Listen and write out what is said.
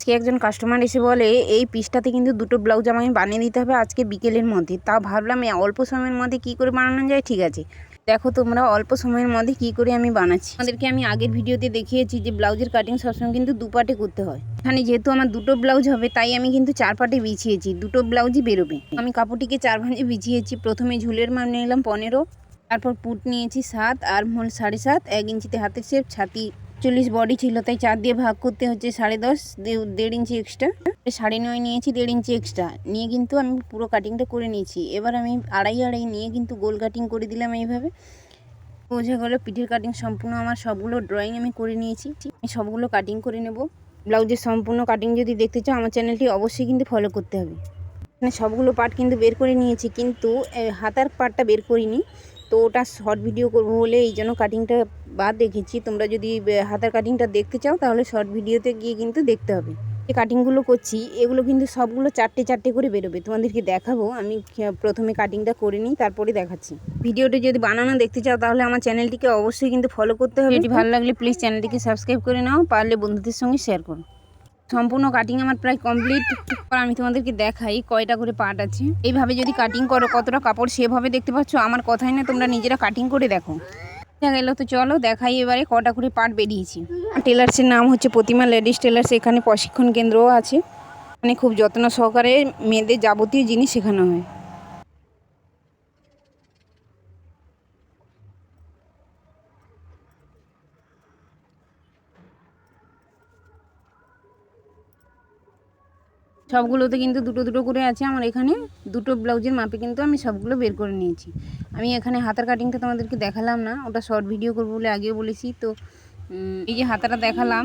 আজকে একজন কাস্টমার এসে বলে, এই পিসটাতে কিন্তু দুটো ব্লাউজ আমাকে বানিয়ে দিতে হবে আজকে বিকেলের মধ্যে। তা ভাবলাম অল্প সময়ের মধ্যে কি করে বানানো যায়? ঠিক আছে। দেখো তোমরা অল্প সময়ের মধ্যে কি করে আমি বানাচ্ছি। আমাদেরকে আমি আগের ভিডিওতে দেখিয়েছি যে ব্লাউজের কাটিং সবসময় কিন্তু দু পাটে করতে হয়। এখানে যেহেতু আমার দুটো ব্লাউজ হবে, তাই আমি কিন্তু চার পাটে বিছিয়েছি। দুটো ব্লাউজই বেরোবে। আমি কাপড়টিকে চার ভাঁজে বিছিয়েছি। প্রথমে ঝুলের মান নিলাম পনেরো, তারপর পুট নিয়েছি সাত, আর মোল সাড়ে সাত, এক ইঞ্চিতে হাতের শেপ ছাতি চল্লিশ বডি ছিল, তাই চার দিয়ে ভাগ করতে হচ্ছে সাড়ে দশ দেড় ইঞ্চি এক্সট্রা সাড়ে নয় নিয়েছি, দেড় ইঞ্চি এক্সট্রা নিয়ে কিন্তু আমি পুরো কাটিংটা করে নিয়েছি। এবার আমি আড়াই আড়াই নিয়ে কিন্তু গোল কাটিং করে দিলাম এইভাবে। বোঝা গেলো পিঠের কাটিং সম্পূর্ণ আমার সবগুলো ড্রয়িং আমি করে নিয়েছি। আমি সবগুলো কাটিং করে নেব। ব্লাউজের সম্পূর্ণ কাটিং যদি দেখতে চাও, আমার চ্যানেলটি অবশ্যই কিন্তু ফলো করতে হবে। এখানে সবগুলো পার্ট কিন্তু বের করে নিয়েছি, কিন্তু হাতার পার্টটা বের করিনি। তো ওটা শর্ট ভিডিও করব বলে এই জন্য কাটিংটা বাদ রেখেছি। তোমরা যদি হাতার কাটিংটা দেখতে চাও, তাহলে শর্ট ভিডিওতে গিয়ে কিন্তু দেখতে হবে। যে কাটিংগুলো করছি, এগুলো কিন্তু সবগুলো চারটে চারটে করে বেরোবে। তোমাদেরকে দেখাবো, আমি প্রথমে কাটিংটা করে নিই, তারপরে দেখাচ্ছি। ভিডিওটা যদি বানানো দেখতে চাও, তাহলে আমার চ্যানেলটিকে অবশ্যই কিন্তু ফলো করতে হবে। এটি ভালো লাগলে প্লিজ চ্যানেলটিকে সাবস্ক্রাইব করে নাও, পারলে বন্ধুদের সঙ্গে শেয়ার করো। সম্পূর্ণ কাটিং আমার প্রায় কমপ্লিট আমি তোমাদেরকে দেখাই কয়টা করে পার্ট আছে। এইভাবে যদি কাটিং করো, কতটা কাপড় সেভাবে দেখতে পাচ্ছ? আমার কথাই না, তোমরা নিজেরা কাটিং করে দেখো। দেখা গেলো তো চলো, দেখাই এবারে কটা করে পার্ট বেরিয়েছি। টেলার্সের নাম হচ্ছে প্রতিমা লেডিস টেলার্স এখানে প্রশিক্ষণ কেন্দ্রও আছে। মানে খুব যত্ন সহকারে মেয়েদের যাবতীয় জিনিস শেখানো হয়। সবগুলোতে কিন্তু দুটো দুটো করে আছে আমার এখানে। দুটো ব্লাউজের মাপে কিন্তু আমি সবগুলো বের করে নিয়েছি। আমি এখানে হাতার কাটিংটা তোমাদেরকে দেখালাম না, ওটা শর্ট ভিডিও করব বলে আগেও বলেছি। তো এই যে হাতাটা দেখালাম